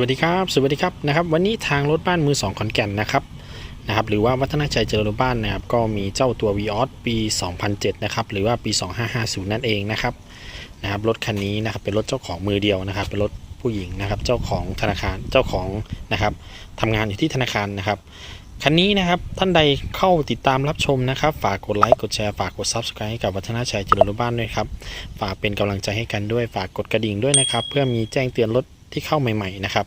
วัสดีครับ สวัสดีครับนะครับ วันนี้ทางรถบ้านมือสองขอนแก่นนะครับนะครับ หรือว่าวัฒนาชัยเจริญรถบ้านนะครับ ก็มีเจ้าตัว v ีออสปี 2007 นะครับ หรือว่าปี 2550 นั่นเองนะครับนะครับรถคันนี้นะครับเป็นรถเจ้าของมือเดียวนะครับ เป็นรถผู้หญิงนะครับ เจ้าของธนาคารเจ้าของนะครับทำงานอยู่ที่ธนาคารนะครับคันนี้นะครับท่านใดเข้าติดตามรับชมนะครับ ฝากกดไลค์กดแชร์ฝากกด Subscribe ให้กับวัฒนาชัยเจริญรถบ้านด้วยครับ ฝากเป็นกำลังใจให้กันด้วย ฝากกดกระดิ่งด้วยนะครับ เพื่อมีแจ้งเตือนรถ ที่เข้าใหม่ๆนะครับ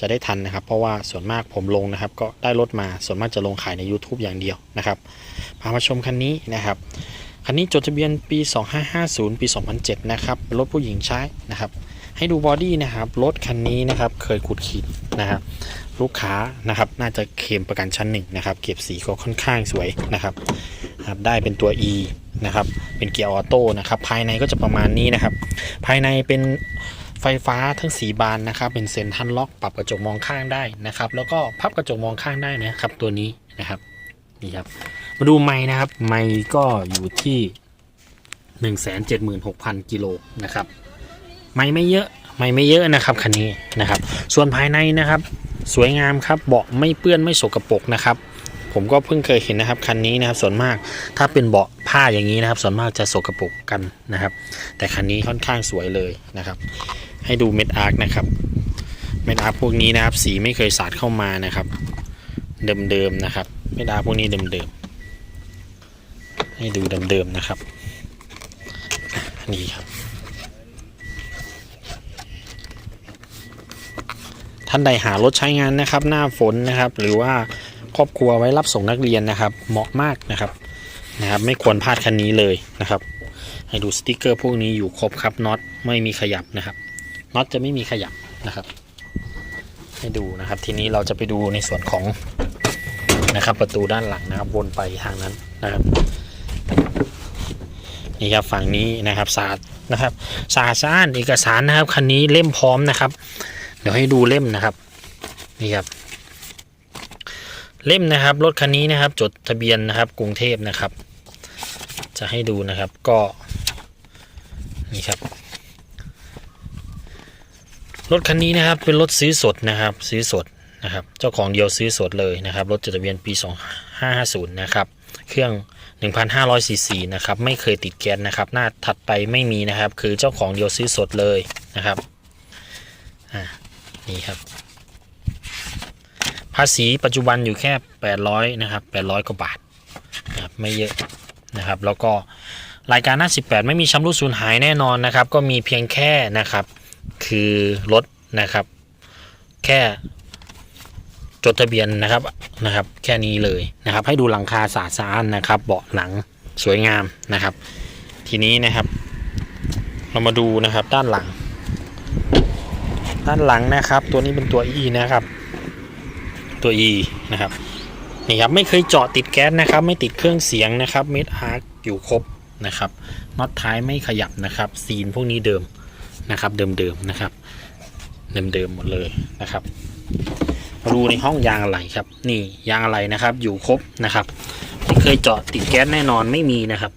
จะได้ทันนะครับ เพราะว่าส่วนมากผมลงนะครับ ก็ได้รถมาส่วนมากจะลงขายใน YouTube อย่างเดียวนะครับพามาชมคันนี้นะครับคันนี้จดทะเบียนปี 2550 ปี 2007 นะครับเป็นรถผู้หญิงใช้นะครับ ให้ดูบอดี้นะครับรถคันนี้นะครับเคยขุดขีดนะครับลูกค้านะครับน่าจะเคลมประกันชั้นหนึ่งนะครับเก็บสีก็ค่อนข้างสวยนะครับครับได้เป็นตัว E นะครับเป็นเกียร์ออโต้นะครับภายในก็จะประมาณนี้นะครับ ภายในเป็น ไฟฟ้าทั้งสีบานนะครับ เป็นเซ็นทรัลล็อกปรับกระจกมองข้างได้นะครับ แล้วก็พับกระจกมองข้างได้นะครับ ตัวนี้นะครับนี่ครับ มาดูไม้นะครับ ไม้ก็อยู่ที่ 176,000กิโลนะครับไม่ไม่เยอะไม่ไม่เยอะนะครับคันนี้นะครับ ส่วนภายในนะครับ สวยงามครับเบาะไม่เปื้อนไม่สกปรกนะครับ ผมก็เพิ่งเคยเห็นนะครับคันนี้นะครับส่วนมากถ้าเป็นเบาะผ้าอย่างนี้นะครับ ส่วนมากจะสกปรกกันนะครับ แต่คันนี้ค่อนข้างสวยเลยนะครับ ให้ดูเม็ดอาร์คนะครับเม็ดอาร์คพวกนี้นะครับสีไม่เคยสาดเข้ามานะครับ เดิมๆนะครับเม็ดอาร์คพวกนี้เดิมๆให้ดูเดิมๆนะครับนี่ครับ ท่านใดหารถใช้งานนะครับ หน้าฝนนะครับ หรือว่าครอบครัวไว้รับส่งนักเรียนนะครับ เหมาะมากนะครับนะครับ ไม่ควรพลาดคันนี้เลยนะครับ ให้ดูสติกเกอร์พวกนี้อยู่ครบครับน็อตไม่มีขยับนะครับ น็อตจะไม่มีขยับนะครับให้ดูนะครับ ทีนี้เราจะไปดูในส่วนของนะครับ ประตูด้านหลังนะครับ วนไปทางนั้นนะครับนี่ครับฝั่งนี้นะครับสาดนะครับสาดซ่านเอกสารนะครับคันนี้เล่มพร้อมนะครับ เดี๋ยวให้ดูเล่มนะครับนี่ครับ เล่มนะครับรถคันนี้นะครับ จดทะเบียนนะครับ กรุงเทพนะครับ จะให้ดูนะครับก็นี่ครับ รถคันนี้นะครับเป็นรถซื้อสดนะครับซื้อสดนะครับเจ้าของเดียวซื้อสดเลยนะครับรถจดทะเบียนปี 2550 นะครับเครื่อง 1,500ซีซีนะครับไม่เคยติดแก๊สนะครับหน้าถัดไปไม่มีนะครับ คือเจ้าของเดียวซื้อสดเลยนะครับอ่านี่ครับ ภาษีปัจจุบันอยู่แค่ 800นะครับ800กว่าบาทนะครับไม่เยอะนะครับ แล้วก็รายการหน้า18ไม่มีชำรุดสูญหายแน่นอนนะครับ ก็มีเพียงแค่นะครับ คือรถนะครับ แค่จดทะเบียนนะครับนะครับ แค่นี้เลยนะครับ ให้ดูหลังคาสาสานนะครับ เบาะหลังสวยงามนะครับ ทีนี้นะครับ เรามาดูนะครับด้านหลัง ด้านหลังนะครับ ตัวนี้เป็นตัว E นะครับ ตัว E นะครับนี่ครับไม่เคยเจาะติดแก๊สนะครับ ไม่ติดเครื่องเสียงนะครับเม็ดอาร์คอยู่ครบนะครับน็อตท้ายไม่ขยับนะครับซีนพวกนี้เดิม นะครับ เดิมๆนะครับ เดิมๆหมดเลยนะครับมาดูในห้องยางอะไหล่ครับ นี่ยางอะไหล่นะครับ อยู่ครบนะครับไม่เคยเจาะติดแก๊สแน่นอนไม่มีนะครับ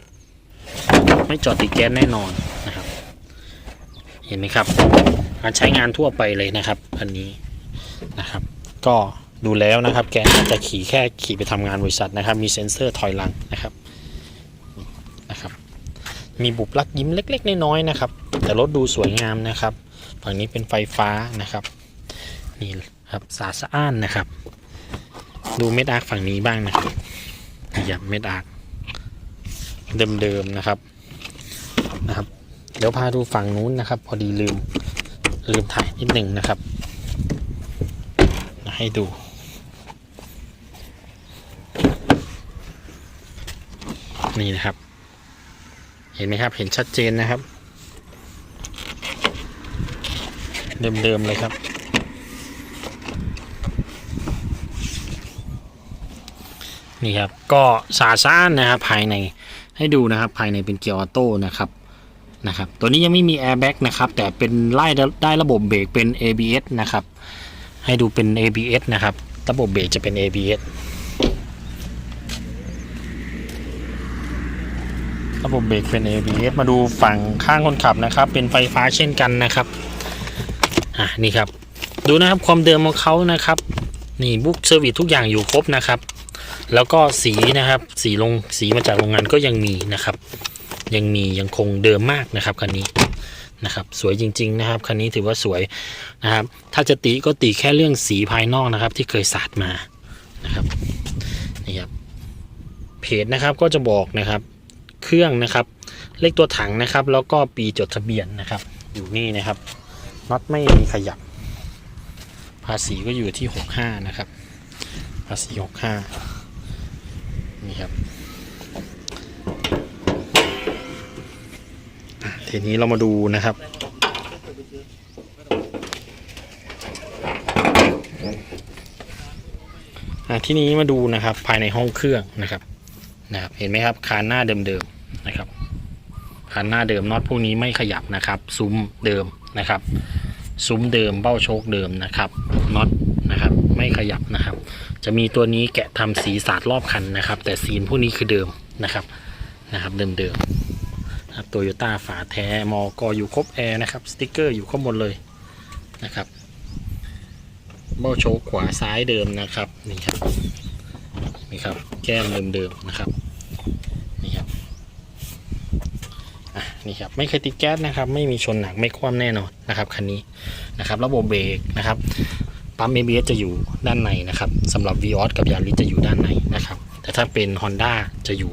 ไม่เจาะติดแก๊สแน่นอนนะครับ เห็นไหมครับการใช้งานทั่วไปเลยนะครับอันนี้นะครับ ก็ดูแล้วนะครับ แกน่าจะขี่แค่ขี่ไปทำงานบริษัทนะครับ มีเซ็นเซอร์ถอยหลังนนะครับ มีบุบลักยิ้มเล็ก ๆ น้อยๆนะครับ แต่รถดูสวยงามนะครับ ฝั่งนี้เป็นไฟฟ้านะครับ นี่ครับสาสะอ้านนะครับ ดูเม็ดอาร์คฝั่งนี้บ้างนะครับนี่ครับเม็ดอาร์คเดิมๆนะครับนะครับ เดี๋ยวพาดูฝั่งนู้นนะครับ พอดีลืมลืมถ่ายนิดหนึ่งนะครับ ให้ดูนี่นะครับ เห็นไหมครับ เห็นชัดเจนนะครับ เดิมๆเลยครับ นี่ครับ ก็สาซ่านนะครับภายในให้ดูนะครับ ภายในเป็นเกียร์ออโต้นะครับนะครับตัวนี้ยังไม่มีแอร์แบ็กนะครับแต่เป็นไล่ได้ระบบเบรกเป็น ABS นะครับ ให้ดูเป็น ABS นะครับ ระบบเบรกจะเป็น ABS ระบบเบรกเป็น ABS มาดูฝั่งข้างคนขับนะครับ เป็นไฟฟ้าเช่นกันนะครับอะนี่ครับ ดูนะครับความเดิมของเขานะครับ นี่บุ๊กเซอร์วิสทุกอย่างอยู่ครบนะครับ แล้วก็สีนะครับ สีลงสีมาจากโรงงานก็ยังมีนะครับ ยังมียังคงเดิมมากนะครับคันนี้นะครับ สวยจริง ๆ นะครับคันนี้ถือว่าสวยนะครับ ถ้าจะติก็ติแค่เรื่องสีภายนอกนะครับ ที่เคยสาดมานะครับนี่ครับเพจนะครับก็จะบอกนะครับ เครื่องนะครับ เลขตัวถังนะครับ แล้วก็ปีจดทะเบียนนะครับ อยู่นี่นะครับน็อตไม่มีขยับ ภาษีก็อยู่ที่ 65 นะครับ ภาษี 65 นี่ครับทีนี้เรามาดูนะครับที่นี้มาดูนะครับภายในห้องเครื่องนะครับนะครับ เห็นไหมครับคานหน้าเดิมๆ นะครับคานหน้าเดิมน็อตพวกนี้ไม่ขยับนะครับซุ้มเดิมนะครับ ซุ้มเดิมเบ้าโชคเดิมนะครับน็อตนะครับไม่ขยับนะครับ จะมีตัวนี้แกะทำสีสาดรอบคันนะครับ แต่ซีนพวกนี้คือเดิมนะครับนะครับเดิมเดิมครับโตโยต้าฝาแท้มอกอยู่ครบแอร์นะครับสติกเกอร์อยู่ครบหมดเลยนะครับเบ้าโชคขวาซ้ายเดิมนะครับนี่ครับนี่ครับแก้มเดิมๆนะครับนี่ครับ อะนี่ครับไม่เคยติดแก๊สนะครับ ไม่มีชนหนักไม่คว่ำแน่นอนนะครับคันนี้นะครับระบบเบรกนะครับปั๊ม ABS จะอยู่ด้านในนะครับสำหรับ v ีออสกับยาริจะอยู่ด้านในนะครับ แต่ถ้าเป็น Honda จะอยู่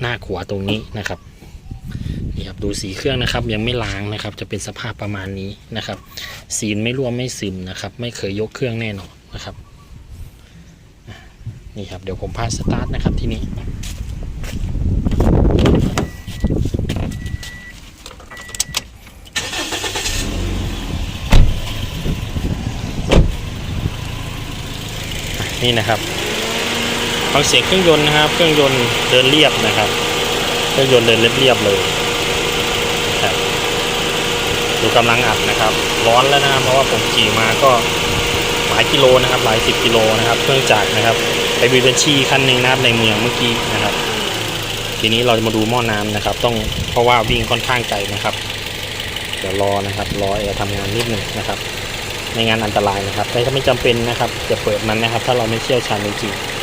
หน้าขวาตรงนี้นะครับนี่ครับดูสีเครื่องนะครับยังไม่ล้างนะครับ จะเป็นสภาพประมาณนี้นะครับสีไม่รั่วไม่ซึมนะครับ ไม่เคยยกเครื่องแน่นอนนะครับนี่ครับเดี๋ยวผมพาสตาร์ทนะครับที่นี่ นี่นะครับฟังเสียงเครื่องยนต์นะครับ เครื่องยนต์เดินเรียบนะครับ เครื่องยนต์เดินเรียบๆเลยครับดูกำลังอัดนะครับ ร้อนแล้วนะครับเพราะว่าผมขี่มาก็หลายกิโลนะครับ หลายสิบกิโลนะครับ เครื่องจักรนะครับ ไปบีบัญชีคันหนึ่งนะครับในเมืองเมื่อกี้นะครับ ทีนี้เราจะมาดูหม้อน้ำนะครับ ต้องเพราะว่าวิ่งค่อนข้างไกลนะครับ เดี๋ยวรอนะครับ รอแอร์ทำงานนิดหนึ่งนะครับ ในงานอันตรายนะครับ แต่ก็ไม่จำเป็นนะครับจะเปิดมันนะครับ ถ้าเราไม่เชี่ยวชาญจริงๆ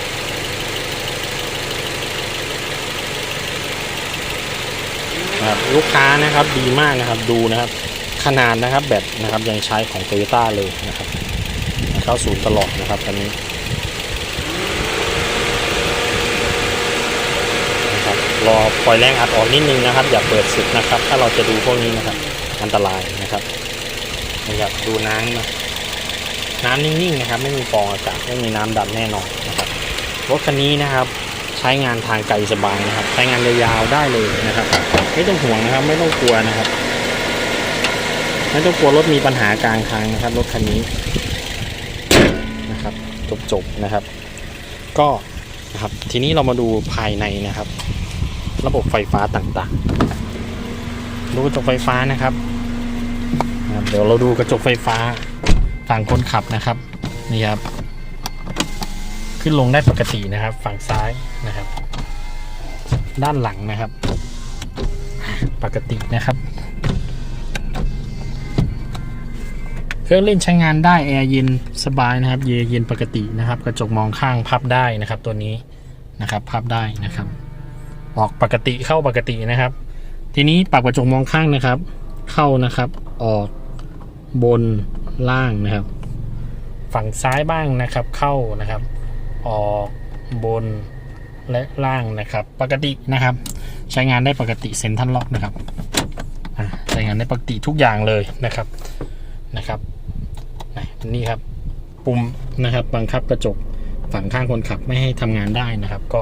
ครับลูกค้านะครับดีมากนะครับดูนะครับ ขนาดนะครับแบตนะครับยังใช้ของโตโยต้าเลยนะครับ เข้าศูนย์ตลอดนะครับตอนนี้นะครับรอปล่อยแรงอัดออกนิดนึงนะครับ อย่าเปิดสุดนะครับ ถ้าเราจะดูพวกนี้นะครับ อันตรายนะครับนะครับดูน้ำนะ น้ำนิ่งๆนะครับ ไม่มีฟองอากาศไม่มีน้ำดำแน่นอนนะครับรถคันนี้นะครับใช้งานทางไกลสบายนะครับ ใช้งานยาวๆได้เลยนะครับ ไม่ต้องห่วงนะครับ ไม่ต้องกลัวนะครับ ไม่ต้องกลัวรถมีปัญหากลางทางนะครับ รถคันนี้นะครับจบๆนะครับ ก็นะครับทีนี้เรามาดูภายในนะครับ ระบบไฟฟ้าต่างๆ ดูกระจกไฟฟ้านะครับนะครับเดี๋ยวเราดูกระจกไฟฟ้า ฝั่งคนขับนะครับ นี่ครับ ขึ้นลงได้ปกตินะครับ ฝั่งซ้ายนะครับ ด้านหลังนะครับ ปกตินะครับ เครื่องเล่นใช้งานได้แอร์เย็นสบายนะครับ เยเย็นปกตินะครับ กระจกมองข้างพับได้นะครับ ตัวนี้นะครับพับได้นะครับออกปกติเข้าปกตินะครับ ทีนี้ปรับกระจกมองข้างนะครับ เข้านะครับ ออกบน ล่างนะครับ ฝั่งซ้ายบ้างนะครับ เข้านะครับ ออกบนและล่างนะครับ ปกตินะครับ ใช้งานได้ปกติเซ็นทรัลล็อกนะครับใช้งานได้ปกติทุกอย่างเลยนะครับนะครับนี่ครับปุ่มนะครับ บังคับกระจกฝั่งข้างคนขับไม่ให้ทำงานได้นะครับ ก็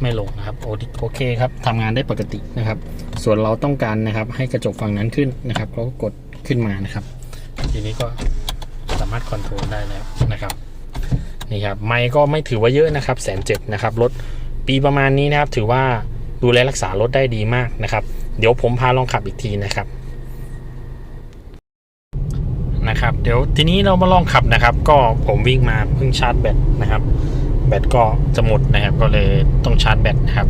ไม่ลงนะครับโอโอเคครับทำงานได้ปกตินะครับ ส่วนเราต้องการนะครับ ให้กระจกฝั่งนั้นขึ้นนะครับเราก็กดขึ้นมานะครับ ทีนี้ก็สามารถคอนโทรลได้แล้วนะครับนี่ครับไมค์ก็ไม่ถือว่าเยอะนะครับแสนเจ็ดนะครับรถปีประมาณนี้นะครับ ถือว่าดูแลรักษารถได้ดีมากนะครับ เดี๋ยวผมพาลองขับอีกทีนะครับนะครับ เดี๋ยวทีนี้เรามาลองขับนะครับ ก็ผมวิ่งมาเพิ่งชาร์จแบตนะครับ แบตก็จะหมดนะครับ ก็เลยต้องชาร์จแบตนะครับ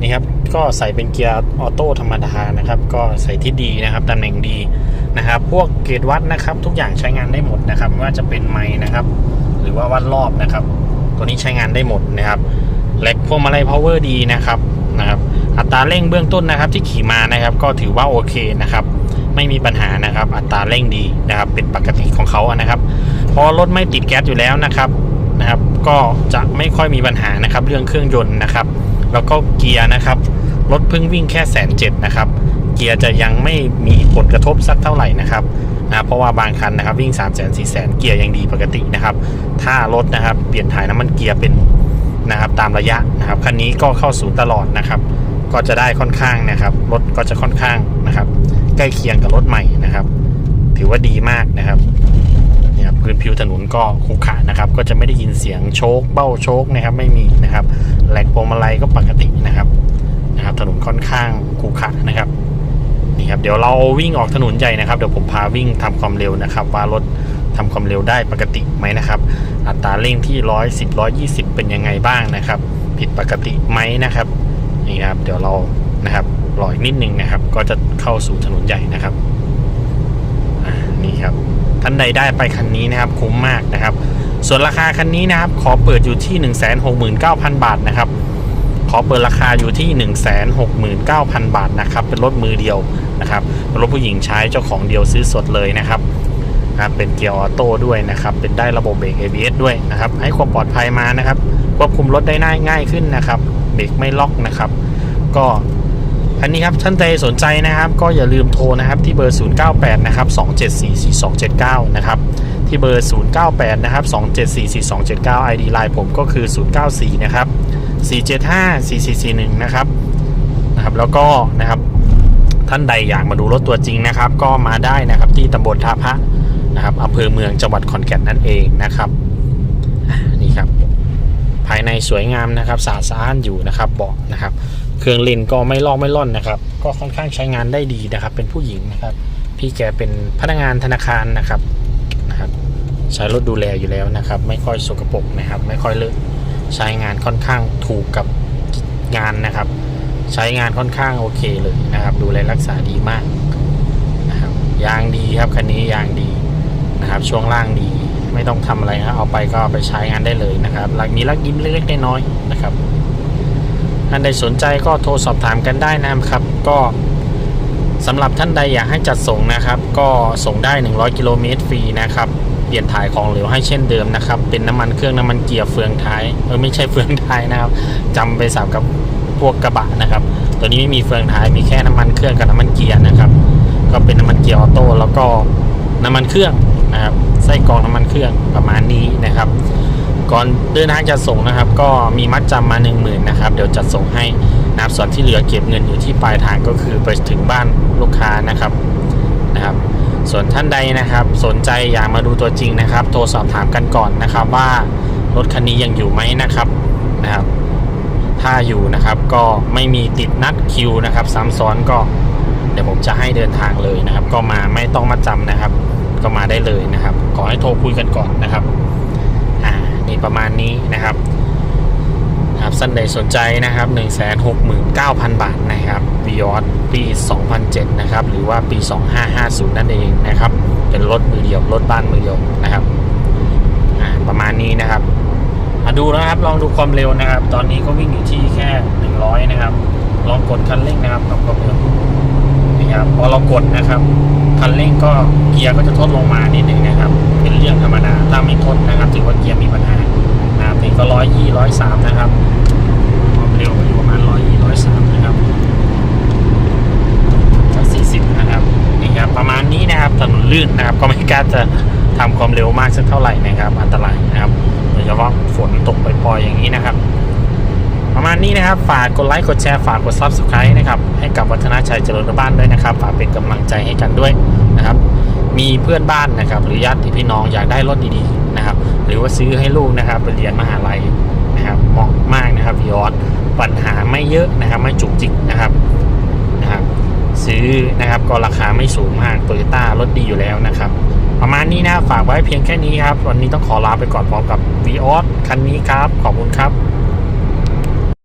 นี่ครับก็ใส่เป็นเกียร์ออโต้ธรรมดานะครับ ก็ใส่ที่ดีนะครับตำแหน่งดี นะครับ พวกเกจวัดนะครับ ทุกอย่างใช้งานได้หมดนะครับไม่ว่าจะเป็นไม้นะครับ หรือว่าวัดรอบนะครับ ตัวนี้ใช้งานได้หมดนะครับแหลกพวงมาลัยพาวเวอร์ดีนะครับนะครับ อัตราเร่งเบื้องต้นนะครับ ที่ขี่มานะครับ ก็ถือว่าโอเคนะครับ ไม่มีปัญหานะครับ อัตราเร่งดีนะครับ เป็นปกติของเขาอะนะครับพราะรถไม่ติดแก๊สอยู่แล้วนะครับนะครับ ก็จะไม่ค่อยมีปัญหานะครับ เรื่องเครื่องยนต์นะครับ แล้วก็เกียร์นะครับ รถเพิ่งวิ่งแค่แสนเจ็ดนะครับ เกียร์จะยังไม่มีผลกระทบสักเท่าไหร่นะครับนะเพราะว่าบางคันนะครับวิ่ง3 0 0 0 0 0 4 0 0 0 เกียร์ยังดีปกตินะครับ ถ้ารถนะครับเปลี่ยนถ่ายน้ำมันเกียร์เป็นนะครับตามระยะนะครับคันนี้ก็เข้าศูนย์ตลอดนะครับ ก็จะได้ค่อนข้างนะครับรถก็จะค่อนข้างนะครับ ใกล้เคียงกับรถใหม่นะครับ ถือว่าดีมากนะครับเนี่ยครับพื้นผิวถนนก็ขรุขระนะครับ ก็จะไม่ได้ยินเสียงโชคเบ้าโชคนะครับไม่มีนะครับแหลกพวงมาลัยก็ปกตินะครับ นะครับถนนค่อนข้างขรุขระนะครับนี่ครับเดี๋ยวเราวิ่งออกถนนใหญ่นะครับเดี๋ยวผมพาวิ่งทำความเร็วนะครับ ว่ารถทำความเร็วได้ปกติไหมนะครับ อัตราเร่งที่ร้อยสิบร้อยยี่สิบเป็นยังไงบ้างนะครับ ผิดปกติไหมนะครับนี่ครับเดี๋ยวเรานะครับรออีกนิดนึงนะครับ ก็จะเข้าสู่ถนนใหญ่นะครับนี่ครับท่านใดได้ไปคันนี้นะครับคุ้มมากนะครับ ส่วนราคาคันนี้นะครับขอเปิดอยู่ที่ 169,000 บาทนะครับ อเปิดราคาอยู่ที่ 169,000 บาทนะครับ เป็นรถมือเดียวนะครับเป็นรถผู้หญิงใช้เจ้าของเดียวซื้อสดเลยนะครับอ่าเป็นเกียร์ออโต้ด้วยนะครับ เป็นได้ระบบเบรก ABS ด้วยนะครับ ให้ความปลอดภัยมานะครับ ควบคุมรถได้ง่ายง่ายขึ้นนะครับ เบรกไม่ล็อกนะครับ ก็อันนี้ครับท่านใดสนใจนะครับ ก็อย่าลืมโทรนะครับที่เบอร์ 098 นะครับ 2744279 นะครับ ที่เบอร์ 098 นะครับ 2744279 ID ไลน์ผมก็คือ 094 นะครับ 4754441 นะครับนะครับแล้วก็นะครับท่านใดอยากมาดูรถตัวจริงนะครับ ก็มาได้นะครับที่ตำบลท่าพระนะครับอำเภอเมืองจังหวัดขอนแก่นนั่นเองนะครับนี่ครับ ภายในสวยงามนะครับสะอาดสะอ้านอยู่นะครับเบาะนะครับ เครื่องเล่นก็ไม่ลอกไม่ล่อนนะครับ ก็ค่อนข้างใช้งานได้ดีนะครับ เป็นผู้หญิงนะครับ พี่แกเป็นพนักงานธนาคารนะครับนะครับ ใช้รถดูแลอยู่แล้วนะครับ ไม่ค่อยสกปรกนะครับ ไม่ค่อยเลอะ ใช้งานค่อนข้างถูกกับงานนะครับ ใช้งานค่อนข้างโอเคเลยนะครับ ดูแลรักษาดีมากนะครับยางดีครับคันนี้ยางดีนะครับ ช่วงล่างดีไม่ต้องทำอะไรนะเอาไปก็ไปใช้งานได้เลยนะครับหลักมีลักยิ้มเล็กๆน้อยๆนะครับท่านใดสนใจก็โทรสอบถามกันได้นะครับ ก็สำหรับท่านใดอยากให้จัดส่งนะครับ ก็ส่งได้ 100 กิโลเมตรฟรีนะครับ เปลี่ยนถ่ายของเหลวให้เช่นเดิมนะครับ เป็นน้ำมันเครื่องน้ำมันเกียร์เฟืองท้ายเออไม่ใช่เฟืองท้ายนะครับจำไปสับกับพวกกระบะนะครับ ตัวนี้ไม่มีเฟืองท้ายมีแค่น้ำมันเครื่องกับน้ำมันเกียร์นะครับ ก็เป็นน้ำมันเกียร์ออโต้แล้วก็น้ำมันเครื่องนะครับไส้กรองน้ำมันเครื่องประมาณนี้นะครับ ก่อนเดินทางจัดส่งนะครับ ก็มีมัดจำมา 1 0,000นะครับเดี๋ยวจัดส่งให้นับส่วนที่เหลือเก็บเงินอยู่ที่ปลายทางก็คือไปถึงบ้านลูกค้านะครับนะครับ ส่วนท่านใดนะครับ สนใจอยากมาดูตัวจริงนะครับ โทรสอบถามกันก่อนนะครับ ว่ารถคันนี้ยังอยู่ไหมนะครับนะครับ ถ้าอยู่นะครับก็ไม่มีติดนัดคิวนะครับซ้ำซ้อนก็เดี๋ยวผมจะให้เดินทางเลยนะครับ ก็มาไม่ต้องมาจำนะครับ ก็มาได้เลยนะครับ ขอให้โทรคุยกันก่อนนะครับ อ่านี่ประมาณนี้นะครับ ครับท่านใดสนใจนะครับ 169,000 บาทนะครับวิออสปี 2007 นะครับ หรือว่าปี 2550 นั่นเองนะครับ เป็นรถมือเดียว รถบ้านมือเดียวนะครับประมาณนี้นะครับมาดูนะครับ ลองดูความเร็วนะครับ ตอนนี้ก็วิ่งอยู่ที่แค่ 100 นะครับ ลองกดคันเร่งนะครับกับความเร็วนี่ครับพอเรากดนะครับคันเร่งก็เกียร์ก็จะทดลงมานิดหนึ่งนะครับ เป็นเรื่องธรรมดาถ้าไม่ทดนะครับถือว่าเกียร์มีปัญหา นะครับนี่ก็ร้อยยี่ร้อยสามนะครับความเร็วก็อยู่ประมาณร้อยยี่ร้อยสามนะครับสักสี่สิบนะครับนี่ครับประมาณนี้นะครับถนนลื่นนะครับก็ไม่กล้าจะทำความเร็วมากสักเท่าไหร่นะครับ อันตรายนะครับโดยเฉพาะฝนตกปล่อยๆอย่างนี้นะครับ ประมาณนี้นะครับ ฝากกดไลค์กดแชร์ฝากกด subscribe นะครับให้กับวัฒนาชัยเจริญบ้านด้วยนะครับ ฝากเป็นกำลังใจให้กันด้วยนะครับ มีเพื่อนบ้านนะครับ หรือญาติพี่น้องอยากได้รถดีๆนะครับ หรือว่าซื้อให้ลูกนะครับไปเรียนมหาลัยนะครับเหมาะมากนะครับพี่ออสปัญหาไม่เยอะนะครับ ไม่จุกจิกนะครับนะครับ ซื้อนะครับก็ราคาไม่สูงมากโตโยต้ารถดีอยู่แล้วนะครับ ประมาณนี้นะฝากไว้เพียงแค่นี้ครับ วันนี้ต้องขอลาไปก่อนพร้อมกับ v ีออสคันนี้ครับ ขอบคุณครับ